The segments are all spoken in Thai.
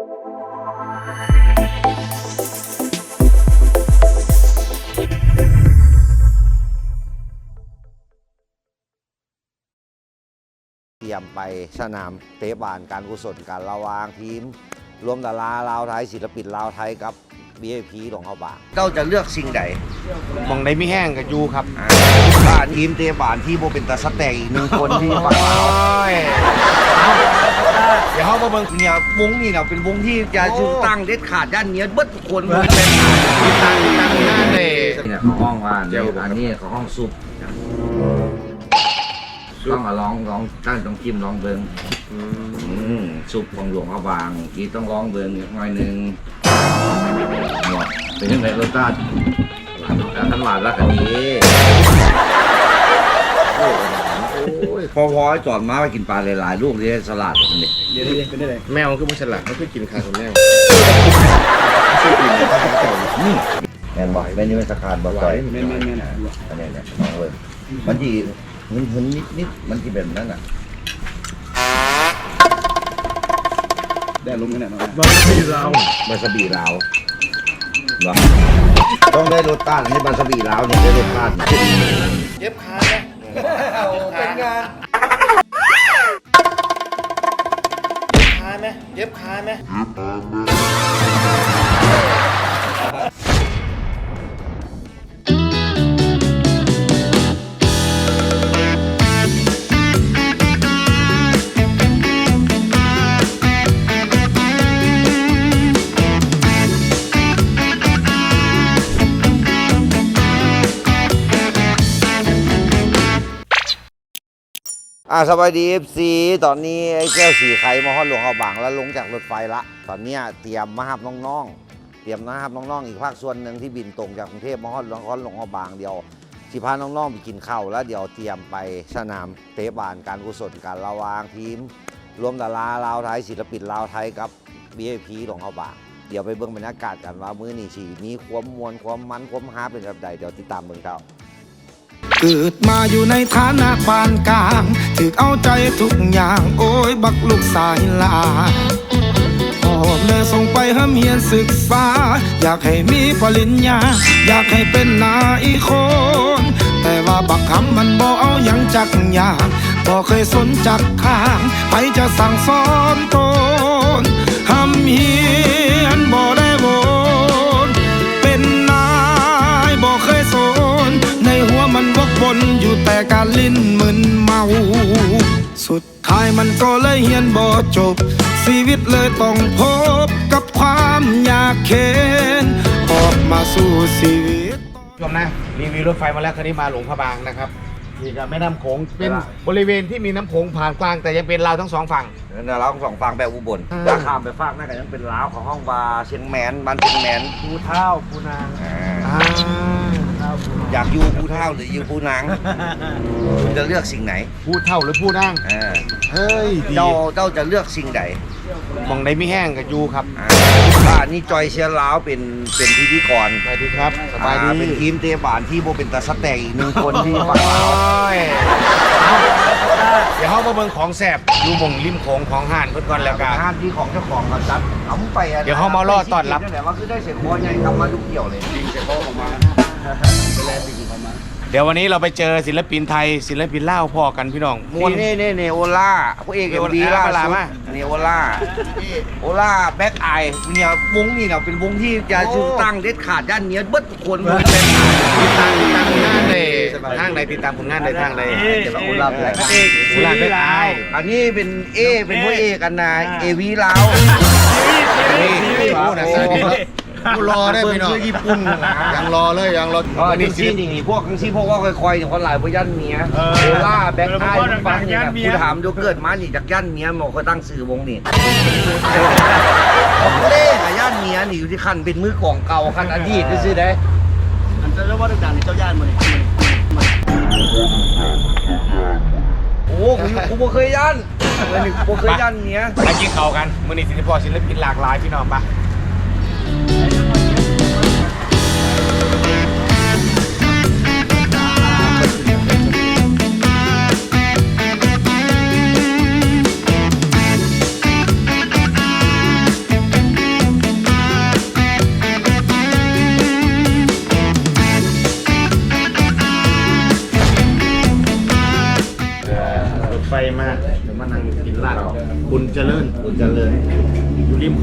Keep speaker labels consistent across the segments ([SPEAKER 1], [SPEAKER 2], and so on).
[SPEAKER 1] เตรียมไปสนามเตะบานการกุศลการระหวางทีม รวมดาราลาวไทยศิลปินลาวไทยกับ VIP ของเขาบางเจ้าจะเลือกสิ่งใด
[SPEAKER 2] มองได้ไม่แห้งกับยูครับ
[SPEAKER 1] อ่าบ้านทีมเตะบานที่โบเป็นตาสแตกอีกหนึ่งคนที่ฝั่งลาว
[SPEAKER 2] ย เดี๋ยวเขามาเบิ่ง
[SPEAKER 1] เนี่ยวงนี่เนี่ยเป็นวงที่จะชื่อตั้งเด็ดขาดด้านเนี้ยเบิดทุกคนเป็น
[SPEAKER 2] ตั้งตั้งหน้าเลย
[SPEAKER 3] เนี่ยเขาห้องว่าเนี่ยอันนี้เขาห้องซุปต้องมาลองลองตั้งต้องจิ้มลองเบิ้งซุปของหลวงพระบางกีต้องลองเบิ้งหน่อยหนึ่งหมดเป็นยังไงรสชาติแล้วทันหวานแล้วกันนี้
[SPEAKER 1] พอพอจอดม้าไปกินปลาหลายๆลูกเลยสลัดนี่
[SPEAKER 2] แมวคือมันฉลาดเขาคือกินขาของแมว
[SPEAKER 1] แมนบอกแมนนี่เป็นสกาดบอกต่อยแมนแมนแมนอันนี้เนี่ยมองเลยมันที่หึนหึนนิดนิดๆมันที่เป็นนั่นน่ะ
[SPEAKER 4] ได้ลงกันแน่นอน
[SPEAKER 1] บาสบีลาวเหรอต้องได้รสต้านให้บาสบีลาวเนี่ยได้รสต้าน
[SPEAKER 2] เย็บขาไหมเป็นงาน เย็บคาไหมเย็บคาไหม
[SPEAKER 1] อ่าสบายดีเอฟซีตอนนี้ไอ้แก้วสีไข่มาฮอดหลวงเขาบางแล้วลงจากรถไฟละ ตอนเนี้ยเตรียมมาหับน้องๆ เตรียมมาหับน้องๆ อีกภาคส่วนหนึ่งที่บินตรงจากกรุงเทพมาฮอดหลวงเขาหลวงเขาบางเดียวสิพาน้องๆไปกินข้าวแล้วเดี๋ยวเตรียมไปสนามเตะบานการกุศลการระวางทีม รวมดาราลาวไทยศิลปินลาวไทยกับ VIP หลวงเขาบางเดี๋ยวไปเบิ่งบรรยากาศกันว่ามื้อนี้สิมีความมวลความมันความฮาเป็นแบบใดเดี๋ยวติดตามเบิ่งครับ
[SPEAKER 5] เกิดมาอยู่ในฐานะปานกลาง ถึกเอาใจทุกอย่าง โอ้ยบักลูกสายลาพ่อแม่ส่งไปห้ามเฮียนศึกษา อยากให้มีปริญญา อยากให้เป็นนายคน แต่ว่าบักคำมันบ่เอาหยังจักอย่างบ่เคยสนจักข้างไปจะสั่งสอนตนห้ามเฮีย การลิ้นมึนเมา สุดท้ายมันก็เลยเฮียนบ่จบ ชีวิตเลยต้องพบกับความยากเข็นออกมาสู่ชีวิต
[SPEAKER 2] ชมนะรีวิวรถไฟมาแล้วคันนี้มาหลวงพระบางนะครับนี่ก็แม่น้ำโขงเป็นบริเวณที่มีน้ำโขงผ่านกลาง แต่ยังเป็นลาวทั้งสองฝั่ง
[SPEAKER 1] นั่นเราสองฟังแบบอุบล
[SPEAKER 2] อืม
[SPEAKER 1] ถ้าข้ามไปฟากนั่นก็ยังเป็นล้าวของห้องบาร์เชียงแมนบ้านเชียงแมน
[SPEAKER 2] ภูเท่าภูนาง
[SPEAKER 1] อ่า
[SPEAKER 2] อ่า
[SPEAKER 1] อยากอยู่ภูเท่าหรืออยู่ภูนางคุณจะเลือกสิ่งไหน
[SPEAKER 2] ภูเท่าหรือภูนาง
[SPEAKER 1] อ่า
[SPEAKER 2] เฮ้ยดี
[SPEAKER 1] เจ้าเจ้าจะเลือกสิ่งใด
[SPEAKER 2] มองได้ไม่แห้งกับยูครับ
[SPEAKER 1] อ่าบ้านนี่จอยเชียร์ล้าวเป็นเป็นพิธีกร
[SPEAKER 2] สวัสดีครับสบายดี
[SPEAKER 1] อ่เป็นทีมเตะบานที่โบเป็นตาสแตกอีกหนึ่งคนที่ฝั่งลาว
[SPEAKER 2] โอ้ยเดี๋ยวเขามาเบิ่งของแสบอยู่หมองริมโขงของห่านเพื่อนก่อนแล้วกัน
[SPEAKER 1] ห้ามที่ของเจ้าของเขาจัดเอาไปอะ
[SPEAKER 2] เดี๋ยวเขามารอต้อนรับ
[SPEAKER 1] นี่แหละว่าคือได้เสียงคอใหญ่กลับมาดูเกี่ยวเลย
[SPEAKER 4] ยิงเสียโบออกมา ไปแลนด์ยิงเข้ามา
[SPEAKER 2] เดี๋ยววันนี้เราไปเจอศิลปินไทย ศิลปินล่าวพ่อกันพี่น้องมวน
[SPEAKER 1] นี่นี่นี่โอล่าพระเอกเอ็มดี
[SPEAKER 2] โอ
[SPEAKER 1] ล่า
[SPEAKER 2] ล่า
[SPEAKER 1] สุด
[SPEAKER 2] มา
[SPEAKER 1] นี่โอล่าโอล่าแบ็คไอเนี่ยวงนี่เนี่ยเป็นวงที่จะชื่อตั้งเด็ดขาดด้านเนี้ยเบิดทุกคนเป็น
[SPEAKER 2] ติดตามติดตามผลงานได้ทางใดติดตามผลงานได้ทางใด
[SPEAKER 1] เดี๋ยวโอล่าแบ็คไอ
[SPEAKER 2] โอล่าแบ็คไอ
[SPEAKER 1] อันนี้เป็นเอเป็นพระเอกอันนาเอวีลาว
[SPEAKER 2] นี่โอ้นะสวัสดีครับ กูรอได้พี่น้องญี่ปุ่นยังรอเลยยังรอ
[SPEAKER 1] อ๋ออันนี้ซีนี่นี่พวกทั้งซีพวกว่าค่อยๆอย่างคนหลายพวกยันเมียโอล่าแบ็คไอฟังเนี่ยกูถามดูเกิดมานี่จากยันเมียหมอเขาตั้งสื่อวงนี่ผมเล่กับย่านเมียนี่อยู่ที่คันเป็นมือกล่องเก่าคันอดีตซื่อๆได้
[SPEAKER 4] อันจะเรียกว่าดังๆในเจ้าย่านมาเลย
[SPEAKER 1] โอ้กูกูบ่เคยย่านเออนี่กูบ่เคยย่านเมีย
[SPEAKER 2] ไปกินเขากันมื้อนี้สิริพอศิลปินหลากหลายพี่น้องปะ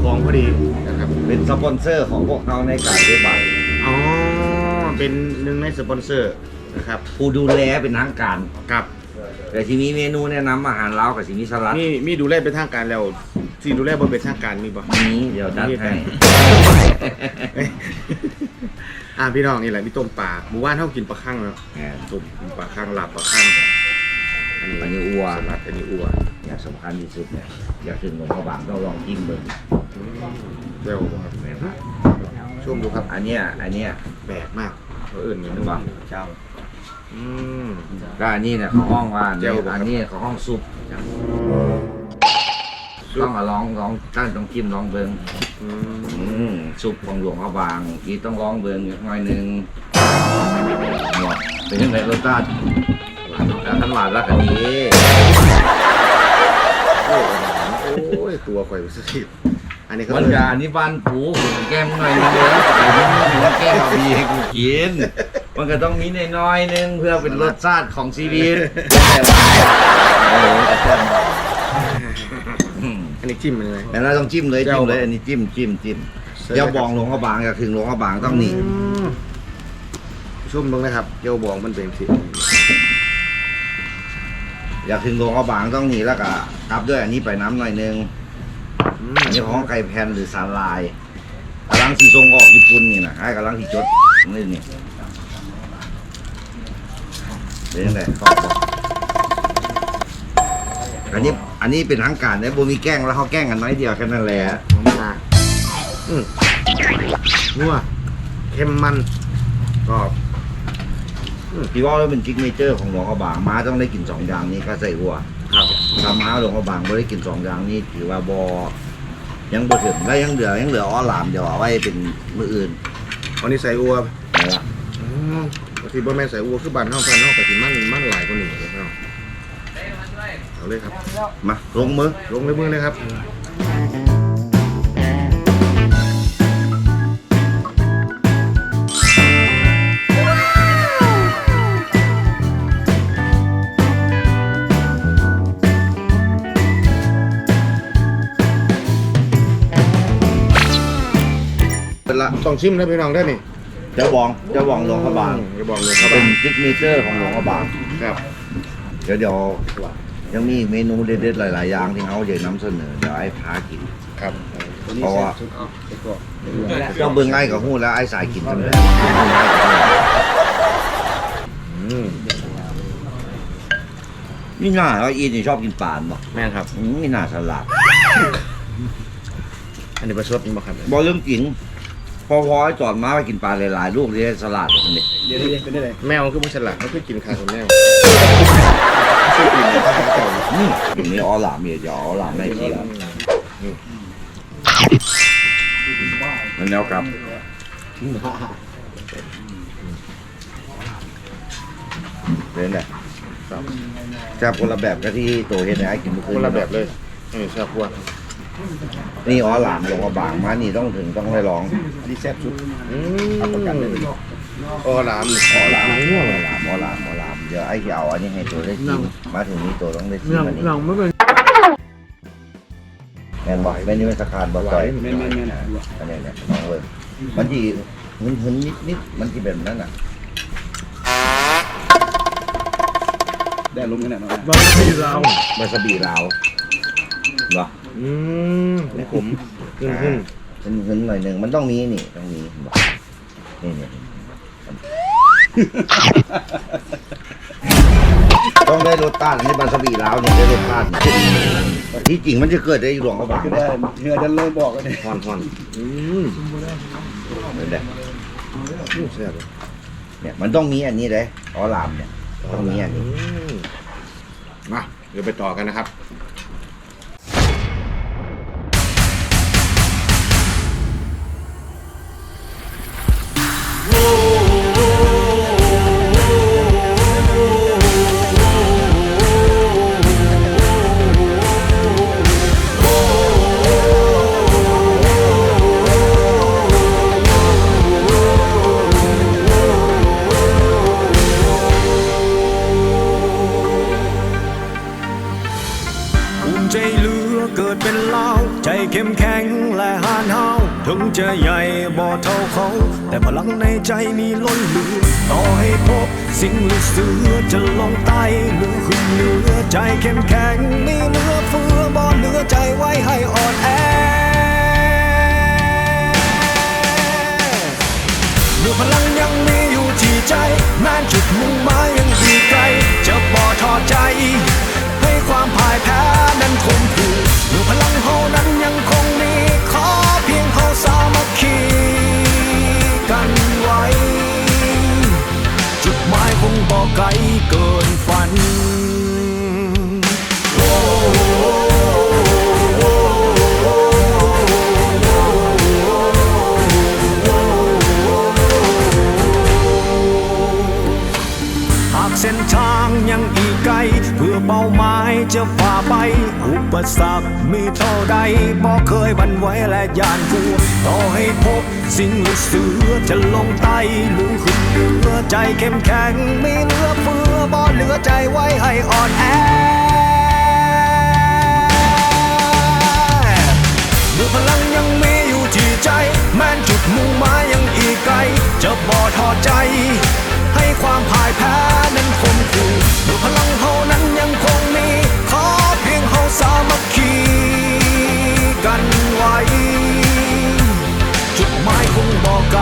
[SPEAKER 3] อยู่ริมคลองพอดี นะครับ
[SPEAKER 1] เป็นสปอนเซอร์ของพวกเขาในการได้บัตร
[SPEAKER 3] อ๋อเป็นหนึ่งในสปอนเซอร์นะครับ
[SPEAKER 1] ผู้ดูแลเป็นทางการ
[SPEAKER 3] ครับ
[SPEAKER 1] แต่ที่มีเมนูแนะนำอาหารลาวกับสิมีสลัด
[SPEAKER 3] มีมีดูแลเป็นทางการแล้วที่ดูแลบนเป็นทางการมีบ่
[SPEAKER 1] นี้เดี๋ยวจัดให้
[SPEAKER 3] อ่าพี่น้องนี่แหละมีต้มปลาหมู่บ้านเท่ากินปลาข้างแล้ว
[SPEAKER 1] แหม
[SPEAKER 3] ต้มปลาข้างหลับปลาข้าง อันนี้
[SPEAKER 1] อันนี้อัว
[SPEAKER 3] สลัดอันนี้อัว
[SPEAKER 1] อย่างสำคัญที่สุดเนี่ยอยากถึงหลวงพ่อบางต้องลองกินเบิ่ง
[SPEAKER 3] เจ้าบ่ครับ
[SPEAKER 1] แม่นครับ
[SPEAKER 3] ชมดูครับ
[SPEAKER 1] อันเนี้ยอันเนี้ย
[SPEAKER 3] แปลกมากเขาเอื่นนี่
[SPEAKER 1] เห็
[SPEAKER 3] นึ
[SPEAKER 1] น
[SPEAKER 3] ก
[SPEAKER 1] ปะ
[SPEAKER 3] ว่า
[SPEAKER 1] เจ้า
[SPEAKER 3] อืม
[SPEAKER 1] ก็อันนี้เนี่ยเขาห้องว่า
[SPEAKER 3] เจ้าบ่ครับ
[SPEAKER 1] อันนี้เขาห้องซุป
[SPEAKER 3] ซุป
[SPEAKER 1] ต้องมาลองลองตั้งต้องจิ้มลองเบิ่ง
[SPEAKER 3] อืม
[SPEAKER 1] อืมซุปของหลวงพ่อบางกีต้องลองเบิ่งอีกหน่อยหนึงหมดเป็นยังไงรสชาติ แล้วท่านหวานแล้วกันนี้
[SPEAKER 3] โอ้ยตัวข่อยสุดอันนี้เขา
[SPEAKER 1] มัน
[SPEAKER 3] เอิ้น
[SPEAKER 1] กาอันนี้บ้านผูผมแก้มหน่อยนึงเลยมันแก้มเอาบีให้กูกิน มันก็ต้องมีน้อยๆนึงเพื่อเป็นรสชาติของชีวิตเออแต่แซ่บอืม
[SPEAKER 3] อันนี้จิ้มมันเลย
[SPEAKER 1] แต่เราต้องจิ้มเลย
[SPEAKER 3] เจ้า
[SPEAKER 1] จิ้มเลย
[SPEAKER 3] บอก
[SPEAKER 1] อันนี้จิ้มจิ้มจิ้มเจ้าบองหลวงพ่อบางอยากถึงหลวงพ่อบางต้องนี่
[SPEAKER 3] มชุ่มตรงนะครับเจ้าบองมันเป็นสิ
[SPEAKER 1] อยากถึงหลวงพ่อบางต้องนี่แล้วก็กลับด้วยอันนี้ไปน้ำหน่อยนึง
[SPEAKER 3] อืม
[SPEAKER 1] อันนี้ของไก่แผ่นหรือสาลายกำลังสีทรงออกญี่ปุ่นนี่นะให้กำลังสีจดนี่นี่เป็นยังไงชอบบ่อันนี้อันนี้เป็นทางการเนี่ยโบมีแกล้งแล้วเขาแกล้งกันน้อยเดียวแค่นั้นแหละ
[SPEAKER 3] หอมงาอืมนัวเค็มมันกรอบ
[SPEAKER 1] พี่ว่าเป็นจิกเมเจอร์ของหลวงอบางม้าต้องได้กินสองอย่างนี้ก็ใส่หัว
[SPEAKER 3] ครับ
[SPEAKER 1] ถ้าม้าหลวงอบางไม่ได้กินสองอย่างนี้ถือว่าบอยังบ่ถึงแล้วยังเหลือยังเหลืออ้อหลามเดี๋ยวเอาไว้เป็นมืออื่น
[SPEAKER 3] อันนี้ใส่อัว
[SPEAKER 1] นะละ
[SPEAKER 3] อืมบางทีบ่แม่นใส่อัวคือบ้านเฮาบ้านเฮาก็สิมันมันหลายกว่านี้เลยเนาะเอาเลยครับ
[SPEAKER 1] มาลงมือ
[SPEAKER 3] ลงเลยมือเลยครับ ต้องชิมนะพี่น้องได้อนี่
[SPEAKER 1] เจ้าบองเจ้าบองหลวงพ่อบาง
[SPEAKER 3] จะบอกเลยครับ
[SPEAKER 1] เป็นจิกเมเจอร์ของหลวงพ่อบาง
[SPEAKER 3] ครับ
[SPEAKER 1] เดี๋ยวเดี๋ยวยังมีเมนูเด็ดๆหลายๆอย่างที่เขาจะนำเสนอเดี๋ยวไอ้พากิน
[SPEAKER 3] ครับ
[SPEAKER 1] เพราะว่าเจ้าเบิ้งไอ้กับหู้แล้วไอ้สายกินจังเลย
[SPEAKER 3] อืม
[SPEAKER 1] นี่น่าว่าอีนี่ชอบกินปลาบ่
[SPEAKER 3] แม่นครับ
[SPEAKER 1] อืมนี่น่าสลัด
[SPEAKER 3] อันนี้ประชดนี่บ่ครับ
[SPEAKER 1] บอเรื่องจริง พอพอไอ้จอดมาไปกินปลาหลายๆลูกเรียกสลัดแบบนี้
[SPEAKER 4] เดี๋ยวนี้เป็นได้เลย
[SPEAKER 3] แมวคือบ่ฉลาดเขาคือกินข้าวกับแมว
[SPEAKER 1] อืมอย่างนี้อ๋อหลามเมียจะอ๋อหลามไม่เชียวมันแนวกลับเป็นไงครับจับคนละแบบกับที่ตัวเห็นไอ้กินเมื่อคืน
[SPEAKER 3] คนละแบบเลยเออชอบกว่า
[SPEAKER 1] นี่อ๋อหลามลงมาบางมานี่ต้องถึงต้องได้ลอง
[SPEAKER 4] ดีแซ่บสุด
[SPEAKER 3] อืม
[SPEAKER 4] รับประกันเลย
[SPEAKER 3] อ๋อหลามนี่
[SPEAKER 1] อ๋อหลาม
[SPEAKER 3] หนัง
[SPEAKER 1] อ๋
[SPEAKER 3] ง่วง
[SPEAKER 1] อหลามอ๋อหลามอ๋อหลามเดี๋ยวไอ้จะเอาอันนี้ให้ตัวได้ชิมมาถึงนี้ตัวต้องได้ชิมอันนี้
[SPEAKER 3] หนังไม่เป็น
[SPEAKER 1] แมนบอกแมนนี่เป็นสาขาบอกต่อย
[SPEAKER 4] แม่นแม่นแม่น
[SPEAKER 1] อันนี้เนี่ยน้องเว้ยมันจีหึนหึนนิดนิดมันจีเป็นแบบนั้นอะ
[SPEAKER 4] ได้ลมกันแน่นอน
[SPEAKER 3] บ้าที่เรา
[SPEAKER 1] วาซาบิลาวเหรอ
[SPEAKER 3] อืมไม่ขมขึ้นขึ้น
[SPEAKER 1] หึนหึนหน่อยหนึ่งมันต้องมีนี่ต้องมีบอกนี่นี่ต้องได้รสชาติในวาซาบิลาวเนี่ยได้รสชาติที่จริงมันจะเกิดได้หลวงเขาบอก
[SPEAKER 4] คือ
[SPEAKER 1] ได้
[SPEAKER 4] ได้เหงื่อจะเริ่มบอกกันเลย
[SPEAKER 3] ฮอนฮอนอืม
[SPEAKER 1] เลยแหละ
[SPEAKER 3] อืมแซ่บเลย
[SPEAKER 1] เนี่ยมันต้องมีอันนี้เลยอ๋อลามเนี่ยต้องมีอัน
[SPEAKER 3] อื
[SPEAKER 1] นี้
[SPEAKER 3] มมาเดี๋ยวไปต่อกันนะครับ
[SPEAKER 6] เข้มแข็งและหานเฮาถึงจะใหญ่บ่เท่าเขา แต่พลังในใจมีล้นเหลือ ต่อให้พบสิ่งลึกเสือจะลงใต้เหลือขึ้นเหนือใจเข้มแข็งมีเหลือเฟือบ่เหลือใจไว้ให้อ่อนแอเมื่อพลังยังมีอยู่ที่ใจแม้จุดมุ่งหมายยังอีกไกลจะบ่ท้อใจ ความพ่ายแพ้นั้นคงคือเมื่อพลังเฮานั้นยังคงมีขอเพียงเฮาสา เข้มแข็งมีเหลือเฟือบ่เหลือใจไว้ให้อ่อนแอเมื่อพลังยังมีอยู่ที่ใจ แม้นจุดมุ่งหมายยังอีกไกล จะบ่ท้อใจ ให้ความพ่ายแพ้นั้นคงคือเมื่อพลังเฮานั้นยังคงมี ขอเพียงเฮาสามัคคีกันไว้จุดหมายคงบ่ไกล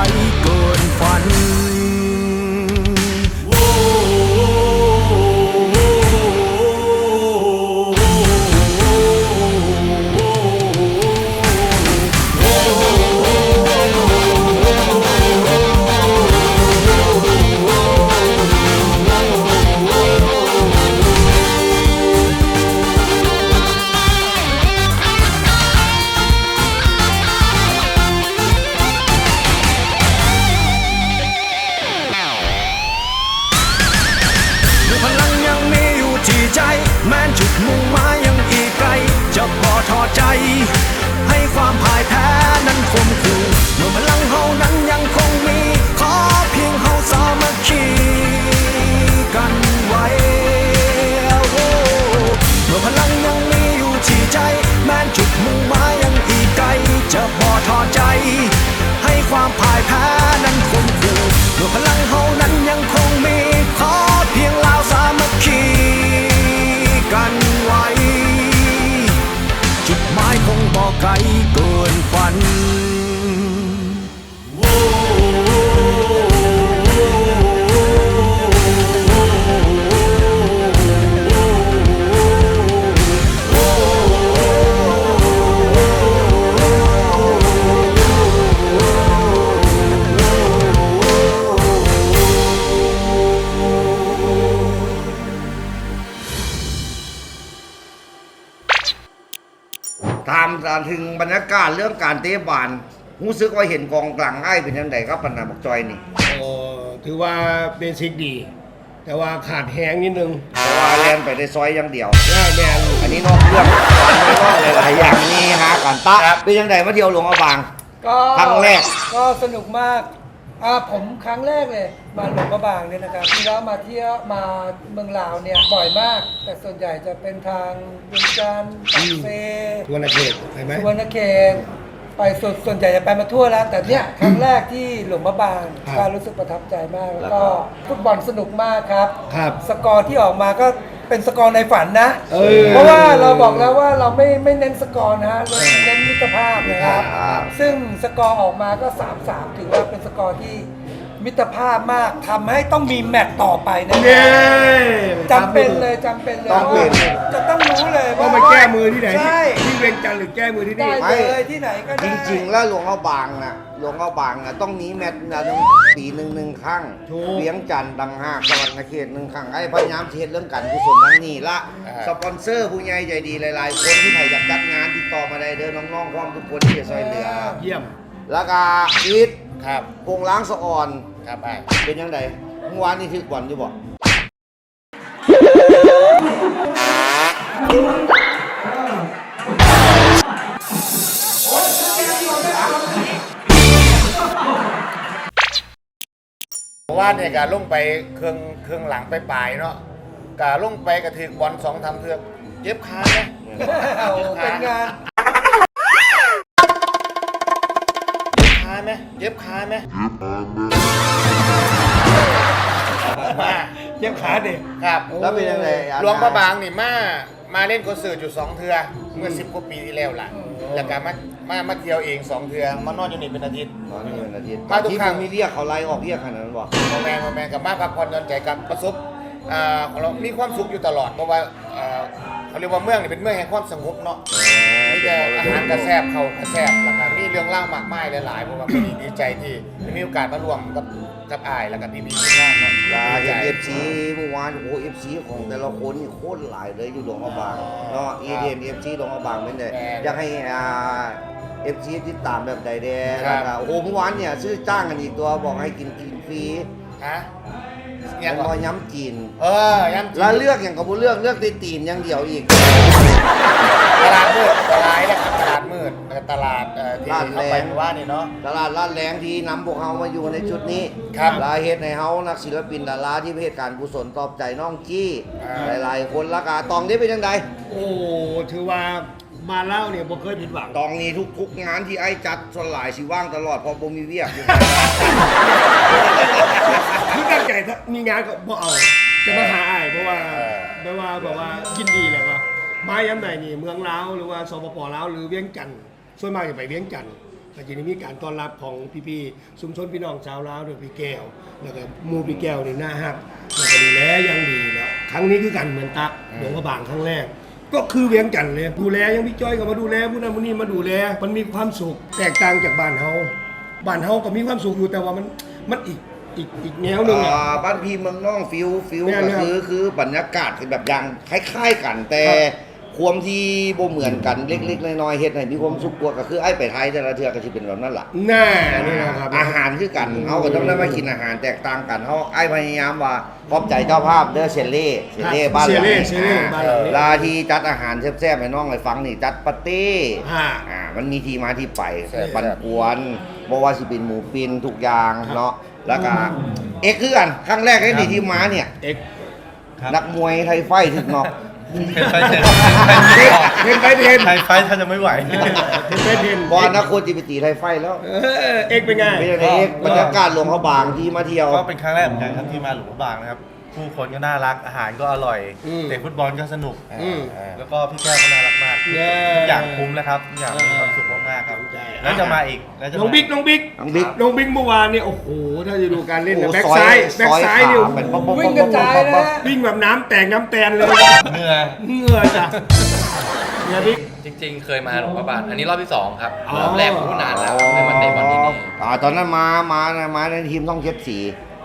[SPEAKER 6] พ่ายแพ้นั้นคงคู่เมื่อพลังเฮานั้นยังคงมี ขอเพียงลาวสามัคคีกันไว้ จุดหมายคงบ่ไกลเกินฝัน
[SPEAKER 1] ถามถึงบรรยากาศเรื่องการเตะบานรู้สึกว่าเห็นกองกลางไอ้ายเป็นยังไงครับปัญหาบอกจอยนี่
[SPEAKER 7] โอ้ถือว่าเบสิกดี แต่ว่าขาดแหงนิดนึง
[SPEAKER 1] เพราะว่าแลนไปได้ซอยอย่างเดียว
[SPEAKER 7] แม่แมน
[SPEAKER 1] อันนี้นอกเรื่องนอกหลายๆอย่างนี่ฮะการตะเป็นยังไงมาเที่ยวหลวงเอาบาง
[SPEAKER 8] ก็
[SPEAKER 1] ครั้งแรก
[SPEAKER 8] ก็สนุกมาก อ่าผมครั้งแรกเลยมาหลวงพระบางเนี่ยนะครับที่แล้วมาเที่ยวมาเมืองลาวเนี่ยบ่อยมาก แต่ส่วนใหญ่จะเป็นทางบุญจันทร์ปักเซ
[SPEAKER 7] ทวนเขตใช่ไหม
[SPEAKER 8] สุวรรณเขตไปส่วนส่วนใหญ่จะไปมาทั่วแล้ว แต่เนี่ยครั้งแรกที่หลวงพระบางก็รู้สึกประทับใจมาก แล้วก็ฟุตบอลสนุกมากครับ
[SPEAKER 7] ครับ
[SPEAKER 8] สกอร์ที่ออกมาก็ เป็นสกอร์ในฝันนะ
[SPEAKER 7] เออ
[SPEAKER 8] เพราะว่าเราบอกแล้วว่าเราไม่ไม่เน้นสกอร์นะฮะเราเน้นมิตรภาพนะครับ
[SPEAKER 1] ครับ
[SPEAKER 8] ซึ่งสกอร์ออกมาก็3-3ถือว่าเป็นสกอร์ที่มิตรภาพมากทำให้ต้องมีแมตช์ต่อไปนะ
[SPEAKER 7] เย้
[SPEAKER 8] จำเป็นเลยจำเป็นเลย
[SPEAKER 1] ต้องเป็น
[SPEAKER 8] ว่าจะต้องรู้เลย
[SPEAKER 7] ว่ามาแก้มือที่ไหน
[SPEAKER 8] ใช่
[SPEAKER 7] ที่เวียงจันทร์หรือแก้มือที่นี่
[SPEAKER 8] ได้เลยที่ไหนก็
[SPEAKER 1] จ
[SPEAKER 8] ได้
[SPEAKER 1] ริงๆ แล้วหลวงเอาบางนะ หลวงเอาบางนะต้องหนี้แมตช์นะต้องปีหนึ่งหนึ่งครั้ง
[SPEAKER 7] ถูก
[SPEAKER 1] เลี้ยงจันทร์ดังห้าสวรรณเขตหนึ่งครั้งไอ้พยายามเทศเรื่องการกุศลทั้งนี้ละ
[SPEAKER 7] อ่า
[SPEAKER 1] สปอนเซอร์ผู้ใหญ่ใจดีหลาย ๆ คนที่ใครอยากจัดงานติดต่อมาได้เด้อน้องๆพร้อมทุกคนที่จะช่วยเหลือ
[SPEAKER 7] เยี่ยม
[SPEAKER 1] แล้วก็อีท
[SPEAKER 7] ครับ
[SPEAKER 1] โปงล้างสะอ่อน
[SPEAKER 7] ครับไป
[SPEAKER 1] เป็นยังไงเมื่อวานนี่ถือก่อนอยู่บ่
[SPEAKER 9] ว่าเนี่ยก็ลงไปเครื่องเครื่องหลังไปปลายเนาะก็ลงไปกระถือบอลสองทำเทือกเจ็บขาเนาะ
[SPEAKER 8] เป็นงานเจ็บขา
[SPEAKER 9] ไหมเจ็บขาไหม
[SPEAKER 7] เจ็บขาเด็ก
[SPEAKER 9] ครับ
[SPEAKER 1] แล้วเป็นยังไง
[SPEAKER 9] หลวงพระบางนี่มามาเล่นคอนเสิร์ตอยู่สองเทือเมื่อสิบกว่าปีที่แล้วล่ะ แล้วก็มามามาเที่ยวเองสองเทือมานอนอยู่นี่เป็นอาทิตย์
[SPEAKER 1] ตอนนี้เป็นอาทิตย์
[SPEAKER 9] มาทุก
[SPEAKER 1] ที่
[SPEAKER 9] ครั้
[SPEAKER 1] ผ
[SPEAKER 9] ง
[SPEAKER 1] มมีเรียกเขาไล่ออกเรียกขนาดนั้นบ่
[SPEAKER 9] โมแมนโมแมนกับมาพักผ่อนหย่อนใจกับประสบอ่าของเรามีความสุขอยู่ตลอดเพราะว่าอ่าเขาเรียกว่าเมืองนี่เป็นเมืองแห่งความสงบเนาะมีแต่อาหารกระแซบเขากระแซบแล้วก็มีเรื่องเล่ามากมายหลายๆเพราะว่าไม่ดีใจที่ได้มีโอกาสมาร่วมกับ กับอายแล้วก็พี่พี่ทีมงานเนาะ
[SPEAKER 1] ลา
[SPEAKER 9] ดี
[SPEAKER 1] เห็
[SPEAKER 9] ใจ
[SPEAKER 1] นเอฟซีเมื่อวานโอ้โหเอฟซีของแต่ละคนนี่โคตรหลายเลยอยู่หลวงพระบางเนาะอีเดนเอฟซีหลวงพระบางเป็นไงอยากให้อ่าเอฟซีติดตามแบบใดแดงนะครับโอ้โหเมื่อวานเนี่ยซื้อจ้างกันอีกตัวบอกให้กินกินฟรี
[SPEAKER 9] ฮะ
[SPEAKER 1] อ
[SPEAKER 9] ยั
[SPEAKER 1] ยังง
[SPEAKER 9] ก่
[SPEAKER 1] พ
[SPEAKER 9] อ
[SPEAKER 1] อนย้ำจีน
[SPEAKER 9] เออย้ำจีน
[SPEAKER 1] แล้วเลือกอย่างกับบุเลือกเลือกตีตีนอย่างเดียวอีก
[SPEAKER 9] ตลาดมืดตลาดนะครับตลาดมืดแล้วก็ตลาดเอ่อที่
[SPEAKER 1] ลาด
[SPEAKER 9] เข้า
[SPEAKER 1] แรง
[SPEAKER 9] ไปเมื่อว่านนี่เนาะ
[SPEAKER 1] ตลาดลาดแรงที่นำพวกเขามาอยู่ในจุดนี้
[SPEAKER 9] ครับ
[SPEAKER 1] ลาเหตุในเฮานักศิลปินดาราที่เพศการกุศลตอบใจน้องกี้
[SPEAKER 9] อ่า
[SPEAKER 1] หลายๆ คนละกาตองนี้เป็นยังไง
[SPEAKER 7] โอ้ถือว่ามาเล่าเนี่ยบ่เคยผิดหวัง
[SPEAKER 1] ตองนี้ทุกๆงานที่ไอ้จัดส่วนหลายสิว่างตลอดเพอบ่มีเวียกอยู่
[SPEAKER 7] คือตั้งใจถ้ามีงานก็บ่เอาจะมาหาอ้ายเพราะว่า
[SPEAKER 9] เออ
[SPEAKER 7] แปลว่าแบบว่ายินดีแหละว่ามาย้ำใดนี่เมืองลาวหรือว่าสปปลาวหรือเวียงจันทน์ส่วนมากจะไปเวียงจันทน์แต่ทีนี้มีการต้อนรับของพี่ๆชุมชนพี่น้องชาวลาวด้วยพี่แก้วแล้วก็หมูพี่แก้วนี่น่าฮักแล้วก็ดูแลอยังดีแล้วครั้งนี้คือกันเหมือนตักหลวงพระบางครั้งแรก ก็คือเวียงจันทน์เลยดูแลยังพี่จ้อยก็มาดูแลผู้นั้นผู้นี้มาดูแลมันมีความสุขแตกต่างจากบ้านเฮาบ้านเฮาก็มีความสุขอยู่แต่ว่ามันมันอีก อีกอีกแนวหนึงอะ
[SPEAKER 1] อ่าบ้านพี่เมืองน้องฟิวฟิว
[SPEAKER 7] แม่น
[SPEAKER 1] ก็
[SPEAKER 7] ครับ
[SPEAKER 1] คือคือบรรยากาศคือแบบอย่างคล้าย ๆกัน แต่
[SPEAKER 7] ครับ
[SPEAKER 1] ความที่บ่เหมือนกันเล็กๆน้อยๆเฮ็ดให้มีความสุขกว่าก็คือไอ้ไปไทยแต่ละเทื่อก็สิเป็นแบบนั้นล่ะ
[SPEAKER 7] แน่นี่นะครับ
[SPEAKER 1] อาหารคือกันเขาก็ต้องได้มากินอาหารแตกต่างกันเขาไอ้พยายามว่าขอบใจเจ้าภาพเด้อเชลเล่เชลเล่บ้านหลัง
[SPEAKER 7] เชลเล่
[SPEAKER 1] นี้
[SPEAKER 7] เชลเล่บ้านหลังนี้
[SPEAKER 1] ลาที่จัดอาหารแซ่บๆให้น้องให้ฟังนี่จัดปาร์ตี้
[SPEAKER 7] อ่า
[SPEAKER 1] อ่ามันมีที่มาที่ไป
[SPEAKER 9] แซ่บ
[SPEAKER 1] ปันกวนบ่ว่าสิเป็นหมูปิ้นทุกอย่างเนาะ แล้วก็เอ็กคือกันครั้งแรกได้ที่ที่มาเนี่ย
[SPEAKER 7] เอ็ก
[SPEAKER 1] นักมวยไทยไฟถึกเนาะ
[SPEAKER 7] เทนไปเทน
[SPEAKER 10] ไทยไฟท์ถ้าจะไม่ไหว
[SPEAKER 7] เทนไปเทน
[SPEAKER 1] บอลนักโคจิปตีไทยไฟแล้ว
[SPEAKER 7] เออเอ็กเป็นไง
[SPEAKER 1] เป็นยังไงเอ็กบรรยากาศหลวงเขาบางที่มาเที่ยว
[SPEAKER 10] ก็เป็นครั้งแรกเหมือนกันครับที่มาหลวงพระบางนะครับ ผู้คนก็น่ารักอาหารก็อร่อย
[SPEAKER 7] อืม
[SPEAKER 10] เตะฟุตบอลก็สนุก
[SPEAKER 7] อืม
[SPEAKER 10] แล้วก็พี่แก้วก็น่ารักมาก
[SPEAKER 7] เย้
[SPEAKER 10] ทุกอย่างคุ้มแล้วครับทุกอย่างมีความสุขมากๆครับ
[SPEAKER 7] ใช่
[SPEAKER 10] แล้วจะมาอีกแล้วจะ
[SPEAKER 7] น้อง
[SPEAKER 10] มา
[SPEAKER 7] บิ๊กน้องบิ๊ก
[SPEAKER 1] น้องบิ๊ก
[SPEAKER 7] น้องบิ๊กเมื่อวานเนี่ยโอ้โหถ้าจะดูการเล่นนะ
[SPEAKER 1] โอ้
[SPEAKER 7] แบ็ค
[SPEAKER 1] ซอย
[SPEAKER 7] ซ้ายแบ็ค
[SPEAKER 1] ซอย
[SPEAKER 7] ซ้ายเนี่ย
[SPEAKER 1] ขาเป็นป๊อปป๊อป
[SPEAKER 8] วิ่งกระจายนะ
[SPEAKER 7] วิ่งแบบน้ำแตกน้ำแตนเลย
[SPEAKER 10] เหนื่อย
[SPEAKER 7] เหงื่อจ้ะเนี่ยบิ๊ก
[SPEAKER 11] จริงๆ เคยมาหลวงพระบางอันนี้รอบที่สองครับ
[SPEAKER 7] อ๋อ
[SPEAKER 11] รอบแรกผมนานแล้วเคยมาเตะบอลที่นี่
[SPEAKER 1] อ่าตอนนั้นมา มานะมาในทีมต้องเช็ดสี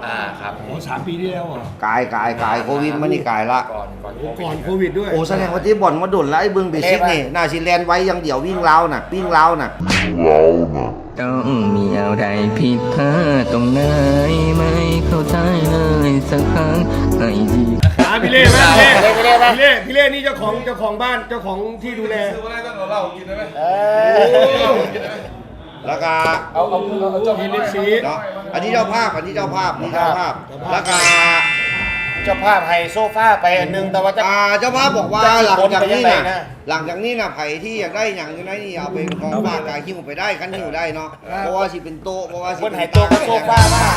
[SPEAKER 11] อ่าครับ
[SPEAKER 7] โอ้สามปีที่แล้วเหรอะ
[SPEAKER 1] กายกายกายโควิดมันนี่กายละ
[SPEAKER 11] ก่อนก่อน
[SPEAKER 7] โอ้ก่อนโควิดด้วย
[SPEAKER 1] โอ้แสดงว่าที่บอลมาโดนแล้วไอ้เบิ้งเบสิกนี่น่าชิแลนไว้อยังเดียววิ่งเล้าวน่ะ วิ่งเล้าวน่ะ
[SPEAKER 12] ต้องมีอะไรผิดพลาดตรงไหนไม่เข้าใจเลยสักครั้งให้ดี
[SPEAKER 7] อะพี่เล่ไหมพี่เล่
[SPEAKER 9] พี่เล่ไหม
[SPEAKER 7] พี่เล่พี่เล่นี่เจ้าของเจ้าของบ้านเจ้าของที่ดูแล
[SPEAKER 9] เอ
[SPEAKER 7] โอ้
[SPEAKER 9] อ
[SPEAKER 1] แล้วก็
[SPEAKER 9] เอาเอาเอาเจ้า
[SPEAKER 7] เฮลิซี
[SPEAKER 1] เนาะอันนี้เจ้าภาพอันนี้เจ้าภาพนี่เจ้าภาพแล้วก็
[SPEAKER 9] เจ้าภาพให้โซฟาไปอันหนึงแต่ว่าจะ
[SPEAKER 1] อ่าเจ้าภาพบอกว่า
[SPEAKER 9] จะมี
[SPEAKER 1] หลังจากนี้
[SPEAKER 9] ผลไปยังไง
[SPEAKER 1] น่ะ
[SPEAKER 9] นะ
[SPEAKER 1] หลังจากนี้น่ะไผ่ที่อยากได้อย่างอยู่ไหนนี่เอาเป็นของฝากกายหิ้วไปได้คันหิ้วได้เนาะเพราะว่าสิเป็นโต๊ะเพราะว่าสิ
[SPEAKER 9] คน
[SPEAKER 1] เป็
[SPEAKER 9] หายตัวก็โซฟามาก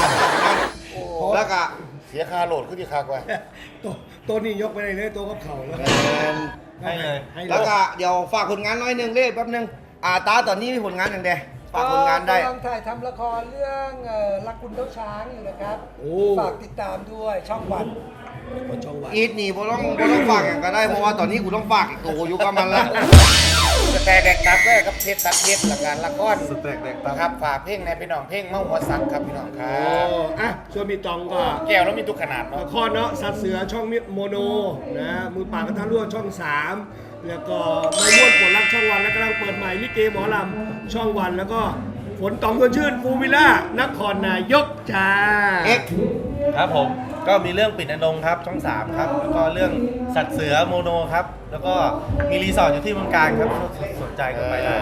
[SPEAKER 1] แล้วก็
[SPEAKER 9] เสียค่าโหลดขึ้นที่คากว่า
[SPEAKER 7] ตัวตัวนี้ยกไปเลยเลยตัวกับเข่าแล้ว
[SPEAKER 10] ให้เลย
[SPEAKER 7] ให้
[SPEAKER 1] แล้วก็เดี๋ยวฝากผลงานน้อยหนึงเล่แป๊บนึงอ่าตาตอนนี้มีผลงานอย่างเด ฝากผลงานได้
[SPEAKER 8] กำลังถ่ายทำละครเรื่องเอ่อรักคุณเท้าช้างอยู่นะครับ
[SPEAKER 7] โอ้
[SPEAKER 8] ฝากติดตามด้วยช่องวัน
[SPEAKER 7] คนช่องวัน
[SPEAKER 1] อีทนี่บ่ต้องบ่ต้องฝากอย่างก็ได้ เพราะว่าตอนนี้กูต้องฝากอีกตัวอยู่กับมันแล้ว
[SPEAKER 9] แต่แดกตับแรกกับเพชรตัดเพชรหลักการละก้อน
[SPEAKER 10] สเต็กเด็กตาม
[SPEAKER 9] นะครับฝากเพลงในพี่น้องเพลงเมาหัวสักครับพี่น้องครั
[SPEAKER 7] โอ้
[SPEAKER 9] บ
[SPEAKER 7] อะส่วนมีตองก็
[SPEAKER 9] แก้วแล้วมีทุกขนาด
[SPEAKER 7] ละ
[SPEAKER 9] เนาะ
[SPEAKER 7] ครเนาะสัตว์เสือช่องมิโมโนนะมือปรากกระทะรั่วช่อง3 แล้วก็ไม่ม่วนปวดรักช่องวัน แล้วกำลังเปิดใหม่ลิเกหมอลำช่องวันแล้วก็ฝนตองชวนชื่นฟูวิลล่านครนายกจ้า
[SPEAKER 1] เอ็ก
[SPEAKER 10] ครับผมก็มีเรื่องปิดอนงครับช่อง 3 ครับ แล้วก็เรื่องสัตว์เสือโมโนครับ แล้วก็มีรีสอร์ทอยู่ที่เมืองการครับสนใจก็ไปได้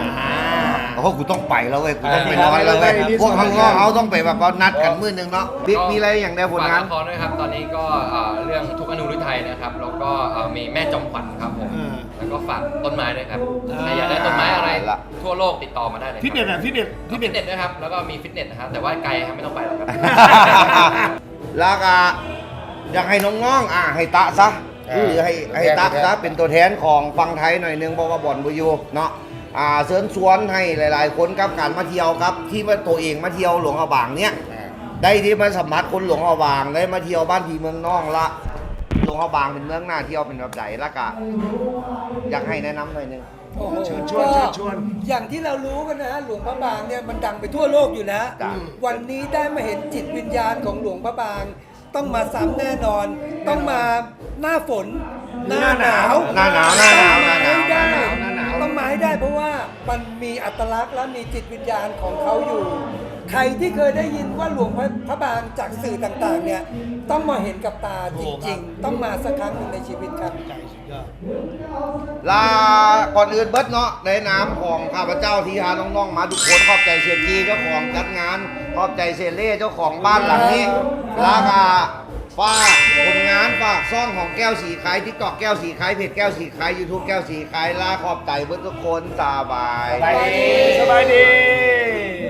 [SPEAKER 1] โอ้โหกูต้องไปแล้วเว้ยกูต้องไปนอน
[SPEAKER 7] ไป
[SPEAKER 1] แล้วเว้ย
[SPEAKER 7] ไปไป
[SPEAKER 1] พวกข้างนอกเขาต้องไปแบบว่านัดกันมื้อนึงเนาะบิ๊กมีอะไรอย่างใดผลงาน
[SPEAKER 11] ฝากละครด้วยครับ ตอนนี้ก็เอ่อเรื่องทุกอนุรุไทยนะครับ แล้วก็เอ่อมีแม่จอมขวัญครับผม
[SPEAKER 7] อ่า
[SPEAKER 11] แล้ว ก็ก็ฝากต้นไม้ด้วยครับใครอยากได้ต้นไม้อะไร
[SPEAKER 1] ละ
[SPEAKER 11] ทั่วโลกติดต่อมาได้เลย
[SPEAKER 7] ฟิตเนสอะฟิตเนสฟิ
[SPEAKER 11] ฟิ
[SPEAKER 7] ต
[SPEAKER 11] ต
[SPEAKER 7] เน
[SPEAKER 11] เน
[SPEAKER 7] ส
[SPEAKER 11] สด้วยครับ แล้วก็มีฟิตเนสนะครับ แต่ว่าไกลครับไม่ต้องไปหรอกครับ
[SPEAKER 1] แล้วก็อยากให้น้องๆอะให้ตะซะหรือให้ให้ตะซะเป็นตัวแทนของฟังไทยหน่อยหนึงเพราะว่าบ่อนบุยูเนาะอ่าเชิญชวนให้หลาย ๆ คนกับการมาเที่ยวครับ ที่ว่าตัวเองมาเที่ยวหลวงอาบางเนี้ย
[SPEAKER 9] อ่า
[SPEAKER 1] ได้ที่มาสัมผัสคนหลวงอาบางได้มาเที่ยวบ้านพีเมืองน้องละ หลวงอาบางเป็นเมืองน่าเที่ยวเป็นแบบไหนแล้วก็อยากให้แนะนำหน่อยหนึง
[SPEAKER 8] โอ้โห
[SPEAKER 7] เชิญชวนเชิญชวน
[SPEAKER 8] อย่างที่เรารู้กันนะฮะหลวงพระบางเนี่ยมันดังไปทั่วโลกอยู่แล้ว
[SPEAKER 1] จ้ะ
[SPEAKER 8] วันนี้ได้มาเห็นจิตวิญญาณของหลวงพระบาง ต้องมาซ้ำแน่นอน ต้องมาหน้าฝนหน้าหนาว
[SPEAKER 1] หน้าหนาวหน้าหนาวหน้าหนาว
[SPEAKER 8] ให้ได้
[SPEAKER 1] หน้าหนาวหน้าหนาว
[SPEAKER 8] ต้อง มาให้ได้เพราะว่ามันมีอัตลักษณ์และมีจิตวิญญาณของเขาอยู่ ใครที่เคยได้ยินว่าหลวงพระพระบางจากสื่อต่างๆ เนี่ย ต้องมาเห็นกับตาจริงๆ ต้องมาสักครั้งหนึ่งในชีวิตครับ
[SPEAKER 1] ลาก่อนอื่นเบิดเนาะในนามของข้าพเจ้าที่พาน้องๆ มาทุกคนขอบใจเสียกีเจ้าของจัดงาน ขอบใจเซเล่เจ้าของบ้านหลังนี้ลากา ฝากผลงานฝากซ่องของแก้วสีขายทิกตอกแก้วสีขายเพจแก้วสีขายยูทูบแก้วสีขายลาขอบใจเพื่อนทุกคนสบาย
[SPEAKER 9] สบายดี
[SPEAKER 7] สบายดี